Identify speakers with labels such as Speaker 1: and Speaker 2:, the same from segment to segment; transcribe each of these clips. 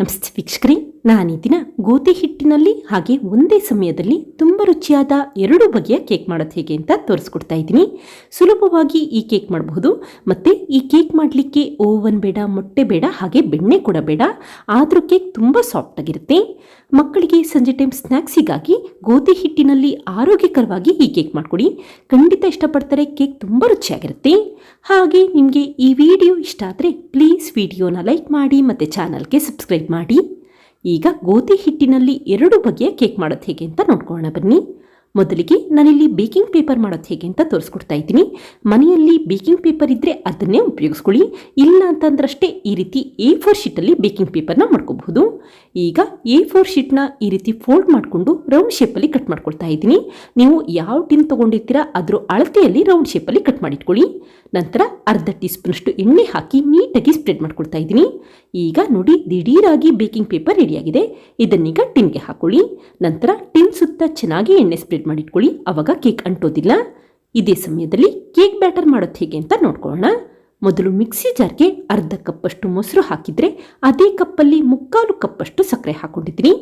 Speaker 1: nam se te fiques screen ನಾನು ಗೋಧಿ ಹಿಟ್ಟಿನಲ್ಲಿ ಹಾಗೆ ಒಂದೇ ಸಮಯದಲ್ಲಿ ತುಂಬ ರುಚಿಯಾದ ಎರಡು ಬಗೆಯ ಕೇಕ್ ಮಾಡೋದು ಹೇಗೆ ಅಂತ ತೋರಿಸ್ಕೊಡ್ತಾ ಇದ್ದೀನಿ. ಸುಲಭವಾಗಿ ಈ ಕೇಕ್ ಮಾಡಬಹುದು. ಮತ್ತು ಈ ಕೇಕ್ ಮಾಡಲಿಕ್ಕೆ ಓವನ್ ಬೇಡ, ಮೊಟ್ಟೆ ಬೇಡ, ಹಾಗೆ ಬೆಣ್ಣೆ ಕೂಡ ಬೇಡ. ಆದರೂ ಕೇಕ್ ತುಂಬ ಸಾಫ್ಟ್ ಆಗಿರುತ್ತೆ. ಮಕ್ಕಳಿಗೆ ಸಂಜೆ ಟೈಮ್ ಸ್ನ್ಯಾಕ್ಸಿಗಾಗಿ ಗೋಧಿ ಹಿಟ್ಟಿನಲ್ಲಿ ಆರೋಗ್ಯಕರವಾಗಿ ಈ ಕೇಕ್ ಮಾಡಿಕೊಡಿ. ಖಂಡಿತ ಇಷ್ಟಪಡ್ತಾರೆ, ಕೇಕ್ ತುಂಬ ರುಚಿಯಾಗಿರುತ್ತೆ. ಹಾಗೆ ನಿಮಗೆ ಈ ವಿಡಿಯೋ ಇಷ್ಟ ಆದರೆ ಪ್ಲೀಸ್ ವಿಡಿಯೋನ ಲೈಕ್ ಮಾಡಿ, ಮತ್ತು ಚಾನಲ್ಗೆ ಸಬ್ಸ್ಕ್ರೈಬ್ ಮಾಡಿ. ಈಗ ಗೋಧಿ ಹಿಟ್ಟಿನಲ್ಲಿ ಎರಡು ಬಗೆಯ ಕೇಕ್ ಮಾಡೋದು ಹೇಗೆ ಅಂತ ನೋಡ್ಕೊಳ್ಳೋಣ ಬನ್ನಿ. ಮೊದಲಿಗೆ ನಾನಿಲ್ಲಿ ಬೇಕಿಂಗ್ ಪೇಪರ್ ಮಾಡೋದು ಹೇಗೆ ಅಂತ ತೋರಿಸ್ಕೊಡ್ತಾ ಇದ್ದೀನಿ. ಮನೆಯಲ್ಲಿ ಬೇಕಿಂಗ್ ಪೇಪರ್ ಇದ್ದರೆ ಅದನ್ನೇ ಉಪಯೋಗಿಸ್ಕೊಳ್ಳಿ. ಇಲ್ಲ ಅಂತಂದ್ರಷ್ಟೇ ಈ ರೀತಿ ಎ ಫೋರ್ ಶೀಟಲ್ಲಿ ಬೇಕಿಂಗ್ ಪೇಪರ್ನ ಮಾಡ್ಕೋಬಹುದು. ಈಗ ಎ ಫೋರ್ ಶೀಟ್ನ ಈ ರೀತಿ ಫೋಲ್ಡ್ ಮಾಡಿಕೊಂಡು ರೌಂಡ್ ಶೇಪಲ್ಲಿ ಕಟ್ ಮಾಡ್ಕೊಳ್ತಾ ಇದ್ದೀನಿ. ನೀವು ಯಾವ ಟಿನ್ ತೊಗೊಂಡಿರ್ತೀರಾ ಅದರ ಅಳತೆಯಲ್ಲಿ ರೌಂಡ್ ಶೇಪಲ್ಲಿ ಕಟ್ ಮಾಡಿಟ್ಕೊಳ್ಳಿ. ನಂತರ ಅರ್ಧ ಟೀ ಸ್ಪೂನಷ್ಟು ಎಣ್ಣೆ ಹಾಕಿ ನೀಟಾಗಿ ಸ್ಪ್ರೆಡ್ ಮಾಡ್ಕೊಳ್ತಾ ಇದ್ದೀನಿ. ಈಗ ನೋಡಿ, ದಿಢೀರಾಗಿ ಬೇಕಿಂಗ್ ಪೇಪರ್ ರೆಡಿಯಾಗಿದೆ. ಇದನ್ನೀಗ ಟಿನ್ಗೆ ಹಾಕೊಳ್ಳಿ. ನಂತರ ಟಿನ್ ಸುತ್ತ ಚೆನ್ನಾಗಿ ಎಣ್ಣೆ ಸ್ಪ್ರೆಡ್ ಮಾಡಿಟ್ಕೊಳ್ಳಿ. ಅವಾಗ ಕೇಕ್ ಅಂಟೋದಿಲ್ಲ. ಇದೇ ಸಮಯದಲ್ಲಿ ಕೇಕ್ ಬ್ಯಾಟರ್ ಮಾಡೋದು ಹೇಗೆ ಅಂತ ನೋಡ್ಕೊಳ್ಳೋಣ. ಮೊದಲು ಮಿಕ್ಸಿ ಜಾರ್ಗೆ ಅರ್ಧ ಕಪ್ಪಷ್ಟು ಮೊಸರು ಹಾಕಿದರೆ ಅದೇ ಕಪ್ಪಲ್ಲಿ ಮುಕ್ಕಾಲು ಕಪ್ಪಷ್ಟು ಸಕ್ಕರೆ ಹಾಕೊಂಡಿದ್ದೀನಿ.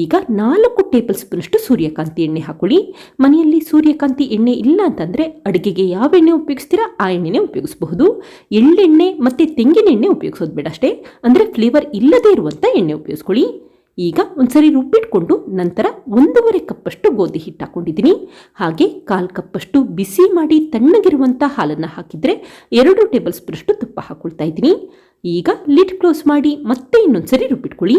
Speaker 1: ಈಗ ನಾಲ್ಕು ಟೇಬಲ್ ಸ್ಪೂನಷ್ಟು ಸೂರ್ಯಕಾಂತಿ ಎಣ್ಣೆ ಹಾಕೊಳ್ಳಿ. ಮನೆಯಲ್ಲಿ ಸೂರ್ಯಕಾಂತಿ ಎಣ್ಣೆ ಇಲ್ಲ ಅಂತಂದರೆ ಅಡುಗೆಗೆ ಯಾವ ಎಣ್ಣೆ ಉಪಯೋಗಿಸ್ತೀರಾ ಆ ಎಣ್ಣೆನೇ ಉಪಯೋಗಿಸಬಹುದು. ಎಳ್ಳೆಣ್ಣೆ ಮತ್ತು ತೆಂಗಿನ ಎಣ್ಣೆ ಉಪಯೋಗಿಸೋದು ಬೇಡ ಅಷ್ಟೇ. ಅಂದರೆ ಫ್ಲೇವರ್ ಇಲ್ಲದೇ ಇರುವಂಥ ಎಣ್ಣೆ ಉಪಯೋಗಿಸ್ಕೊಳ್ಳಿ. ಈಗ ಒಂದ್ಸರಿ ರುಬ್ಬಿಟ್ಕೊಂಡು ನಂತರ ಒಂದೂವರೆ ಕಪ್ಪಷ್ಟು ಗೋಧಿ ಹಿಟ್ಟು ಹಾಕೊಂಡಿದ್ದೀನಿ. ಹಾಗೆ ಕಾಲು ಕಪ್ಪಷ್ಟು ಬಿಸಿ ಮಾಡಿ ತಣ್ಣಗಿರುವಂಥ ಹಾಲನ್ನು ಹಾಕಿದರೆ ಎರಡು ಟೇಬಲ್ ಸ್ಪೂನಷ್ಟು ತುಪ್ಪ ಹಾಕೊಳ್ತಾ ಇದ್ದೀನಿ. ಈಗ ಲಿಡ್ ಕ್ಲೋಸ್ ಮಾಡಿ ಮತ್ತೆ ಇನ್ನೊಂದ್ಸರಿ ರುಬ್ಬಿಟ್ಕೊಳ್ಳಿ.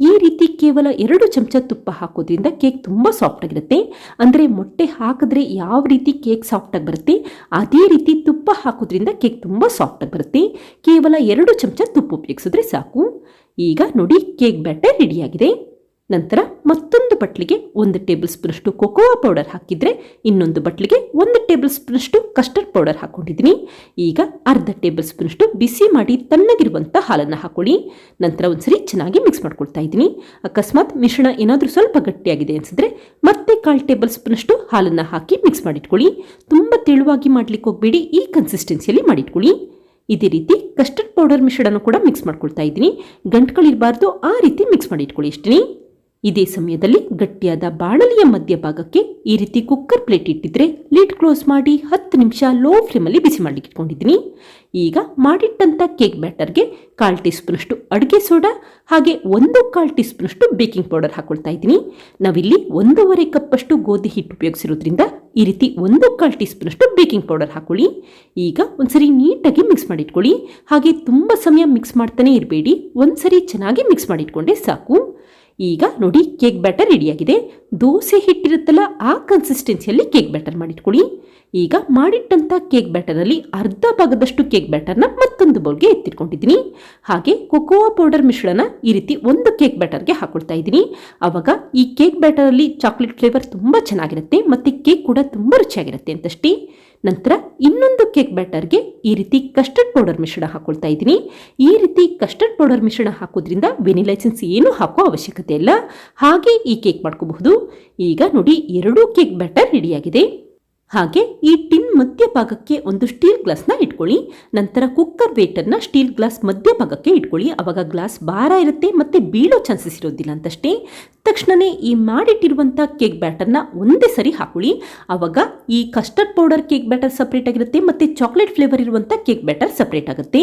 Speaker 1: ಈ ರೀತಿ ಕೇವಲ ಎರಡು ಚಮಚ ತುಪ್ಪ ಹಾಕೋದ್ರಿಂದ ಕೇಕ್ ತುಂಬ ಸಾಫ್ಟ್ ಆಗಿರುತ್ತೆ. ಅಂದರೆ ಮೊಟ್ಟೆ ಹಾಕಿದ್ರೆ ಯಾವ ರೀತಿ ಕೇಕ್ ಸಾಫ್ಟಾಗಿ ಬರುತ್ತೆ, ಅದೇ ರೀತಿ ತುಪ್ಪ ಹಾಕೋದ್ರಿಂದ ಕೇಕ್ ತುಂಬ ಸಾಫ್ಟಾಗಿ ಬರುತ್ತೆ. ಕೇವಲ ಎರಡು ಚಮಚ ತುಪ್ಪ ಉಪಯೋಗಿಸಿದ್ರೆ ಸಾಕು. ಈಗ ನೋಡಿ ಕೇಕ್ ಬ್ಯಾಟರ್ ರೆಡಿಯಾಗಿದೆ. ನಂತರ ಮತ್ತೊಂದು ಬಟ್ಲಿಗೆ ಒಂದು ಟೇಬಲ್ ಸ್ಪೂನಷ್ಟು ಕೊಕೋವಾ ಪೌಡರ್ ಹಾಕಿದರೆ ಇನ್ನೊಂದು ಬಟ್ಲಿಗೆ ಒಂದು ಟೇಬಲ್ ಸ್ಪೂನಷ್ಟು ಕಸ್ಟರ್ಡ್ ಪೌಡರ್ ಹಾಕ್ಕೊಂಡಿದ್ದೀನಿ ಈಗ ಅರ್ಧ ಟೇಬಲ್ ಸ್ಪೂನಷ್ಟು ಬಿಸಿ ಮಾಡಿ ತಣ್ಣಗಿರುವಂಥ ಹಾಲನ್ನು ಹಾಕೊಳ್ಳಿ. ನಂತರ ಒಂದ್ಸರಿ ಚೆನ್ನಾಗಿ ಮಿಕ್ಸ್ ಮಾಡ್ಕೊಳ್ತಾ ಇದ್ದೀನಿ. ಅಕಸ್ಮಾತ್ ಮಿಶ್ರಣ ಏನಾದರೂ ಸ್ವಲ್ಪ ಗಟ್ಟಿಯಾಗಿದೆ ಅನಿಸಿದ್ರೆ ಮತ್ತೆ ಕಾಲು ಟೇಬಲ್ ಸ್ಪೂನಷ್ಟು ಹಾಲನ್ನು ಹಾಕಿ ಮಿಕ್ಸ್ ಮಾಡಿಟ್ಕೊಳ್ಳಿ. ತುಂಬ ತೆಳುವಾಗಿ ಮಾಡಲಿಕ್ಕೆ ಹೋಗಬೇಡಿ, ಈ ಕನ್ಸಿಸ್ಟೆನ್ಸಿಯಲ್ಲಿ ಮಾಡಿಟ್ಕೊಳ್ಳಿ. ಇದೇ ರೀತಿ ಕಸ್ಟರ್ಡ್ ಪೌಡರ್ ಮಿಶ್ರಣ ಕೂಡ ಮಿಕ್ಸ್ ಮಾಡ್ಕೊಳ್ತಾ ಇದ್ದೀನಿ. ಗಂಟುಗಳಿರಬಾರ್ದು ಆ ರೀತಿ ಮಿಕ್ಸ್ ಮಾಡಿ ಇಟ್ಕೊಳ್ಳಿ ಇಷ್ಟೀನಿ ಇದೇ ಸಮಯದಲ್ಲಿ ಗಟ್ಟಿಯಾದ ಬಾಣಲಿಯ ಮಧ್ಯಭಾಗಕ್ಕೆ ಈ ರೀತಿ ಕುಕ್ಕರ್ ಪ್ಲೇಟ್ ಇಟ್ಟಿದ್ರೆ ಲಿಡ್ ಕ್ಲೋಸ್ ಮಾಡಿ ಹತ್ತು ನಿಮಿಷ ಲೋ ಫ್ಲೇಮಲ್ಲಿ ಬಿಸಿ ಮಾಡಲಿಕ್ಕೆ ಇಟ್ಕೊಂಡಿದ್ದೀನಿ. ಈಗ ಮಾಡಿಟ್ಟಂಥ ಕೇಕ್ ಬ್ಯಾಟರ್ಗೆ ಕಾಲು ಟೀ ಸ್ಪೂನಷ್ಟು ಅಡುಗೆ ಸೋಡಾ, ಹಾಗೆ ಒಂದು ಕಾಲು ಟೀ ಸ್ಪೂನಷ್ಟು ಬೇಕಿಂಗ್ ಪೌಡರ್ ಹಾಕೊಳ್ತಾ ಇದ್ದೀನಿ. ನಾವಿಲ್ಲಿ ಒಂದೂವರೆ ಕಪ್ಪಷ್ಟು ಗೋಧಿ ಹಿಟ್ಟು ಉಪಯೋಗಿಸಿರೋದ್ರಿಂದ ಈ ರೀತಿ ಒಂದು ಕಾಲು ಟೀ ಸ್ಪೂನಷ್ಟು ಬೇಕಿಂಗ್ ಪೌಡರ್ ಹಾಕೊಳ್ಳಿ. ಈಗ ಒಂದ್ಸರಿ ನೀಟಾಗಿ ಮಿಕ್ಸ್ ಮಾಡಿಟ್ಕೊಳ್ಳಿ. ಹಾಗೆ ತುಂಬ ಸಮಯ ಮಿಕ್ಸ್ ಮಾಡ್ತಾನೆ ಇರಬೇಡಿ. ಒಂದ್ಸರಿ ಚೆನ್ನಾಗಿ ಮಿಕ್ಸ್ ಮಾಡಿಟ್ಕೊಂಡೆ ಸಾಕು. ಈಗ ನೋಡಿ ಕೇಕ್ ಬ್ಯಾಟರ್ ರೆಡಿಯಾಗಿದೆ ದೋಸೆ ಹಿಟ್ಟಿರುತ್ತಲ್ಲ ಆ ಕನ್ಸಿಸ್ಟೆನ್ಸಿಯಲ್ಲಿ ಕೇಕ್ ಬ್ಯಾಟರ್ ಮಾಡಿಟ್ಕೊಳ್ಳಿ. ಈಗ ಮಾಡಿಟ್ಟಂಥ ಕೇಕ್ ಬ್ಯಾಟರಲ್ಲಿ ಅರ್ಧ ಭಾಗದಷ್ಟು ಕೇಕ್ ಬ್ಯಾಟರ್ನ ಮತ್ತೊಂದು ಬೌಲ್ಗೆ ಎತ್ತಿಟ್ಕೊಂಡಿದ್ದೀನಿ. ಹಾಗೆ ಕೊಕೋವಾ ಪೌಡರ್ ಮಿಶ್ರಣ ಈ ರೀತಿ ಒಂದು ಕೇಕ್ ಬ್ಯಾಟರ್ಗೆ ಹಾಕೊಳ್ತಾ ಇದ್ದೀನಿ. ಆವಾಗ ಈ ಕೇಕ್ ಬ್ಯಾಟರಲ್ಲಿ ಚಾಕ್ಲೇಟ್ ಫ್ಲೇವರ್ ತುಂಬ ಚೆನ್ನಾಗಿರುತ್ತೆ ಮತ್ತು ಕೇಕ್ ಕೂಡ ತುಂಬ ರುಚಿಯಾಗಿರುತ್ತೆ ಅಂತಷ್ಟೇ. ನಂತರ ಇನ್ನೊಂದು ಕೇಕ್ ಬ್ಯಾಟರ್ಗೆ ಈ ರೀತಿ ಕಸ್ಟರ್ಡ್ ಪೌಡರ್ ಮಿಶ್ರಣ ಹಾಕೊಳ್ತಾ ಇದ್ದೀನಿ. ಈ ರೀತಿ ಕಸ್ಟರ್ಡ್ ಪೌಡರ್ ಮಿಶ್ರಣ ಹಾಕೋದ್ರಿಂದ ವೆನಿಲಾ ಎಸೆನ್ಸ್ ಏನು ಹಾಕೋ ಅವಶ್ಯಕತೆ ಇಲ್ಲ. ಹಾಗೆ ಈ ಕೇಕ್ ಮಾಡ್ಕೋಬಹುದು. ಈಗ ನೋಡಿ ಎರಡೂ ಕೇಕ್ ಬ್ಯಾಟರ್ ರೆಡಿಯಾಗಿದೆ. ಹಾಗೆ ಈ ಟಿನ್ ಮಧ್ಯಭಾಗಕ್ಕೆ ಒಂದು ಸ್ಟೀಲ್ ಗ್ಲಾಸ್ನ ಇಟ್ಕೊಳ್ಳಿ. ನಂತರ ಕುಕ್ಕರ್ ವೇಟರ್ನ ಸ್ಟೀಲ್ ಗ್ಲಾಸ್ ಮಧ್ಯಭಾಗಕ್ಕೆ ಇಟ್ಕೊಳ್ಳಿ. ಅವಾಗ ಗ್ಲಾಸ್ ಭಾರ ಇರುತ್ತೆ ಮತ್ತು ಬೀಳೋ ಚಾನ್ಸಸ್ ಇರೋದಿಲ್ಲ ಅಂತಷ್ಟೇ. ತಕ್ಷಣವೇ ಈ ಮಾಡಿಟ್ಟಿರುವಂಥ ಕೇಕ್ ಬ್ಯಾಟರ್ನ ಒಂದೇ ಸರಿ ಹಾಕೊಳ್ಳಿ. ಆವಾಗ ಈ custard powder cake batter separate ಆಗಿರುತ್ತೆ ಮತ್ತು ಚಾಕ್ಲೇಟ್ ಫ್ಲೇವರ್ ಇರುವಂಥ ಕೇಕ್ ಬ್ಯಾಟರ್ ಸಪ್ರೇಟ್ ಆಗುತ್ತೆ.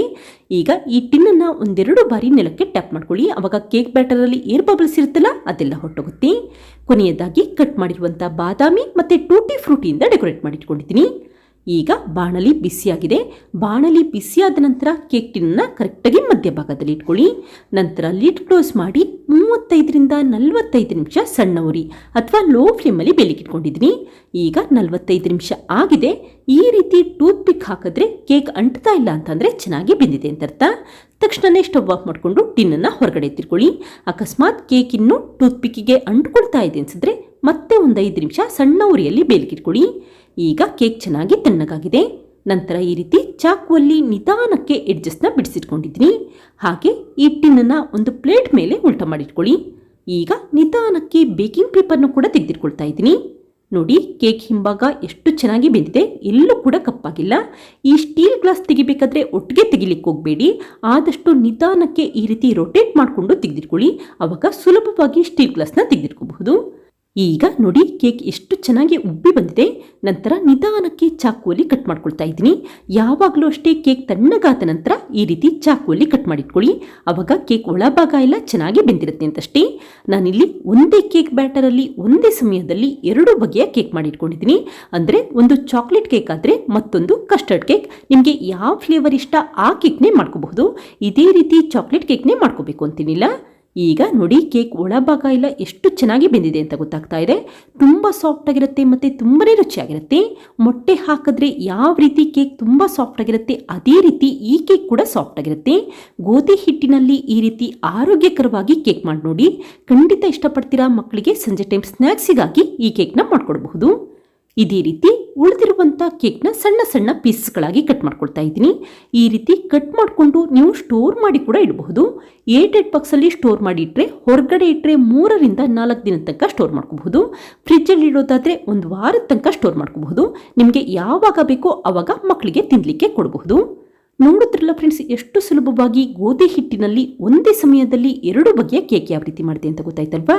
Speaker 1: ಈಗ ಈ ಟಿನ್ನನ್ನು ಒಂದೆರಡು ಬಾರಿ ನೆಲಕ್ಕೆ ಟ್ಯಾಪ್ ಮಾಡ್ಕೊಳ್ಳಿ. ಆವಾಗ ಕೇಕ್ ಬ್ಯಾಟರಲ್ಲಿ ಏರ್ ಬಬಲ್ಸ್ ಇರುತ್ತಲ್ಲ ಅದೆಲ್ಲ ಹೊಟ್ಟೋಗುತ್ತೆ ಕೊನೆಯದಾಗಿ ಕಟ್ ಮಾಡಿರುವಂಥ ಬಾದಾಮಿ ಮತ್ತು ಟೂಟಿ ಫ್ರೂಟಿಯಿಂದ ಡೆಕೋರೇಟ್ ಮಾಡಿಟ್ಕೊಂಡಿದ್ದೀನಿ. ಈಗ ಬಾಣಲಿ ಬಿಸಿಯಾಗಿದೆ. ಬಾಣಲಿ ಬಿಸಿಯಾದ ನಂತರ ಕೇಕ್ ಟಿನ್ನ ಕರೆಕ್ಟಾಗಿ ಮಧ್ಯಭಾಗದಲ್ಲಿ ಇಟ್ಕೊಳ್ಳಿ. ನಂತರ ಲಿಡ್ ಕ್ಲೋಸ್ ಮಾಡಿ ಮೂವತ್ತೈದರಿಂದ ನಲವತ್ತೈದು ನಿಮಿಷ ಸಣ್ಣ ಉರಿ ಅಥವಾ ಲೋ ಫ್ಲೇಮಲ್ಲಿ ಬೆಲಿಗಿಟ್ಕೊಂಡಿದ್ದೀನಿ ಈಗ ನಲವತ್ತೈದು ನಿಮಿಷ ಆಗಿದೆ. ಈ ರೀತಿ ಟೂತ್ ಪಿಕ್ ಹಾಕಿದ್ರೆ ಕೇಕ್ ಅಂಟ್ತಾ ಇಲ್ಲ ಅಂತಂದರೆ ಚೆನ್ನಾಗಿ ಬೆಂದಿದೆ ಅಂತ ಅರ್ಥ. ತಕ್ಷಣವೇ ಸ್ಟವ್ ಆಫ್ ಮಾಡಿಕೊಂಡು ಟಿನ್ನನ್ನು ಹೊರಗಡೆ ಎತ್ತಿಟ್ಕೊಳ್ಳಿ. ಅಕಸ್ಮಾತ್ ಕೇಕ್ ಇನ್ನು ಟೂತ್ ಪಿಕ್ಕಿಗೆ ಅಂಟ್ಕೊಳ್ತಾ ಇದೆ ಅನಿಸಿದ್ರೆ ಮತ್ತೆ ಒಂದು ಐದು ನಿಮಿಷ ಸಣ್ಣ ಉರಿಯಲ್ಲಿ ಬೇಲಿಗಿಟ್ಕೊಳ್ಳಿ ಈಗ ಕೇಕ್ ಚೆನ್ನಾಗಿ ತಣ್ಣಗಾಗಿದೆ. ನಂತರ ಈ ರೀತಿ ಚಾಕುವಲ್ಲಿ ನಿಧಾನಕ್ಕೆ ಎಡ್ಜಸ್ನ ಬಿಡಿಸಿಟ್ಕೊಂಡಿದ್ದೀನಿ. ಹಾಗೆ ಈ ಟಿನ್ನನ್ನು ಒಂದು ಪ್ಲೇಟ್ ಮೇಲೆ ಉಲ್ಟ ಮಾಡಿಟ್ಕೊಳ್ಳಿ. ಈಗ ನಿಧಾನಕ್ಕೆ ಬೇಕಿಂಗ್ ಪೇಪರ್ನ ಕೂಡ ತೆಗೆದಿಟ್ಕೊಳ್ತಾ ಇದ್ದೀನಿ. ನೋಡಿ, ಕೇಕ್ ಹಿಂಭಾಗ ಎಷ್ಟು ಚೆನ್ನಾಗಿ ಬೆಂದಿದೆ. ಎಲ್ಲೂ ಕೂಡ ಕಪ್ಪಾಗಿಲ್ಲ. ಈ ಸ್ಟೀಲ್ ಗ್ಲಾಸ್ ತೆಗಿಬೇಕಾದ್ರೆ ಒಟ್ಟಿಗೆ ತೆಗಿಲಿಕ್ಕೆ ಹೋಗಬೇಡಿ. ಆದಷ್ಟು ನಿಧಾನಕ್ಕೆ ಈ ರೀತಿ ರೊಟೇಟ್ ಮಾಡಿಕೊಂಡು ತೆಗೆದಿಟ್ಕೊಳ್ಳಿ. ಆವಾಗ ಸುಲಭವಾಗಿ ಸ್ಟೀಲ್ ಗ್ಲಾಸ್ನ ತೆಗೆದಿಟ್ಕೋಬಹುದು. ಈಗ ನೋಡಿ ಕೇಕ್ ಎಷ್ಟು ಚೆನ್ನಾಗಿ ಉಬ್ಬಿ ಬಂದಿದೆ. ನಂತರ ನಿಧಾನಕ್ಕೆ ಚಾಕುವಲ್ಲಿ ಕಟ್ ಮಾಡ್ಕೊಳ್ತಾ ಇದ್ದೀನಿ. ಯಾವಾಗಲೂ ಅಷ್ಟೇ ಕೇಕ್ ತಣ್ಣಗಾದ ನಂತರ ಈ ರೀತಿ ಚಾಕುವಲ್ಲಿ ಕಟ್ ಮಾಡಿಟ್ಕೊಳ್ಳಿ. ಆವಾಗ ಕೇಕ್ ಒಳಭಾಗ ಎಲ್ಲ ಚೆನ್ನಾಗಿ ಬೆಂದಿರುತ್ತೆ ಅಂತಷ್ಟೇ. ನಾನಿಲ್ಲಿ ಒಂದೇ ಕೇಕ್ ಬ್ಯಾಟರಲ್ಲಿ ಒಂದೇ ಸಮಯದಲ್ಲಿ ಎರಡು ಬಗೆಯ ಕೇಕ್ ಮಾಡಿಟ್ಕೊಂಡಿದ್ದೀನಿ. ಅಂದರೆ ಒಂದು ಚಾಕ್ಲೇಟ್ ಕೇಕ್ ಆದರೆ ಮತ್ತೊಂದು ಕಸ್ಟರ್ಡ್ ಕೇಕ್. ನಿಮಗೆ ಯಾವ ಫ್ಲೇವರ್ ಇಷ್ಟ ಆ ಕೇಕ್ನೇ ಮಾಡ್ಕೋಬಹುದು. ಇದೇ ರೀತಿ ಚಾಕ್ಲೇಟ್ ಕೇಕ್ನೇ ಮಾಡ್ಕೋಬೇಕು ಅಂತೀನಿಲ್ಲ. ಈಗ ನೋಡಿ, ಕೇಕ್ ಒಳಭಾಗ ಎಲ್ಲ ಎಷ್ಟು ಚೆನ್ನಾಗಿ ಬೆಂದಿದೆ ಅಂತ ಗೊತ್ತಾಗ್ತಾ ಇದೆ. ತುಂಬ ಸಾಫ್ಟ್ ಆಗಿರುತ್ತೆ ಮತ್ತು ತುಂಬನೇ ರುಚಿಯಾಗಿರುತ್ತೆ. ಮೊಟ್ಟೆ ಹಾಕಿದ್ರೆ ಯಾವ ರೀತಿ ಕೇಕ್ ತುಂಬ ಸಾಫ್ಟ್ ಆಗಿರುತ್ತೆ, ಅದೇ ರೀತಿ ಈ ಕೇಕ್ ಕೂಡ ಸಾಫ್ಟ್ ಆಗಿರುತ್ತೆ. ಗೋಧಿ ಹಿಟ್ಟಿನಲ್ಲಿ ಈ ರೀತಿ ಆರೋಗ್ಯಕರವಾಗಿ ಕೇಕ್ ಮಾಡಿ ನೋಡಿ. ಖಂಡಿತ ಇಷ್ಟಪಡ್ತೀರಾ ಮಕ್ಕಳಿಗೆ, ಸಂಜೆ ಟೈಮ್ ಸ್ನ್ಯಾಕ್ಸಿಗಾಗಿ ಈ ಕೇಕ್ನ ಮಾಡ್ಕೊಡ್ಬಹುದು. ಇದೇ ರೀತಿ ಉಳಿದಿರುವಂಥ ಕೇಕ್ನ ಸಣ್ಣ ಸಣ್ಣ ಪೀಸ್ಗಳಾಗಿ ಕಟ್ ಮಾಡ್ಕೊಳ್ತಾ ಇದ್ದೀನಿ. ಈ ರೀತಿ ಕಟ್ ಮಾಡಿಕೊಂಡು ನೀವು ಸ್ಟೋರ್ ಮಾಡಿ ಕೂಡ ಇಡಬಹುದು. ಏಟ್ ಏಟ್ ಬಾಕ್ಸಲ್ಲಿ ಸ್ಟೋರ್ ಮಾಡಿ ಇಟ್ಟರೆ ಹೊರಗಡೆ ಇಟ್ಟರೆ ಮೂರರಿಂದ ನಾಲ್ಕು ದಿನದ ತನಕ ಸ್ಟೋರ್ ಮಾಡ್ಕೋಬಹುದು. ಫ್ರಿಜ್ಜಲ್ಲಿ ಇಡೋದಾದರೆ ಒಂದು ವಾರದ ತನಕ ಸ್ಟೋರ್ ಮಾಡ್ಕೋಬಹುದು. ನಿಮಗೆ ಯಾವಾಗ ಬೇಕೋ ಆವಾಗ ಮಕ್ಕಳಿಗೆ ತಿನ್ನಲಿಕ್ಕೆ ಕೊಡಬಹುದು. ನೋಡಿದ್ರಲ್ಲ ಫ್ರೆಂಡ್ಸ್ ಎಷ್ಟು ಸುಲಭವಾಗಿ ಗೋಧಿ ಹಿಟ್ಟಿನಲ್ಲಿ ಒಂದೇ ಸಮಯದಲ್ಲಿ ಎರಡು ಬಗೆಯ ಕೇಕ್ ಯಾವ ರೀತಿ ಮಾಡಿದೆ ಅಂತ ಗೊತ್ತಾಯ್ತಲ್ವಾ?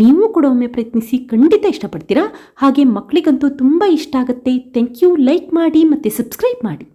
Speaker 1: ನೀವು ಕೂಡ ಒಮ್ಮೆ ಪ್ರಯತ್ನಿಸಿ ಖಂಡಿತ ಇಷ್ಟಪಡ್ತೀರಾ? ಹಾಗೆ ಮಕ್ಕಳಿಗಂತೂ ತುಂಬ ಇಷ್ಟ ಆಗುತ್ತೆ. ಥ್ಯಾಂಕ್ ಯು ಲೈಕ್ ಮಾಡಿ ಮತ್ತು ಸಬ್ಸ್ಕ್ರೈಬ್ ಮಾಡಿ.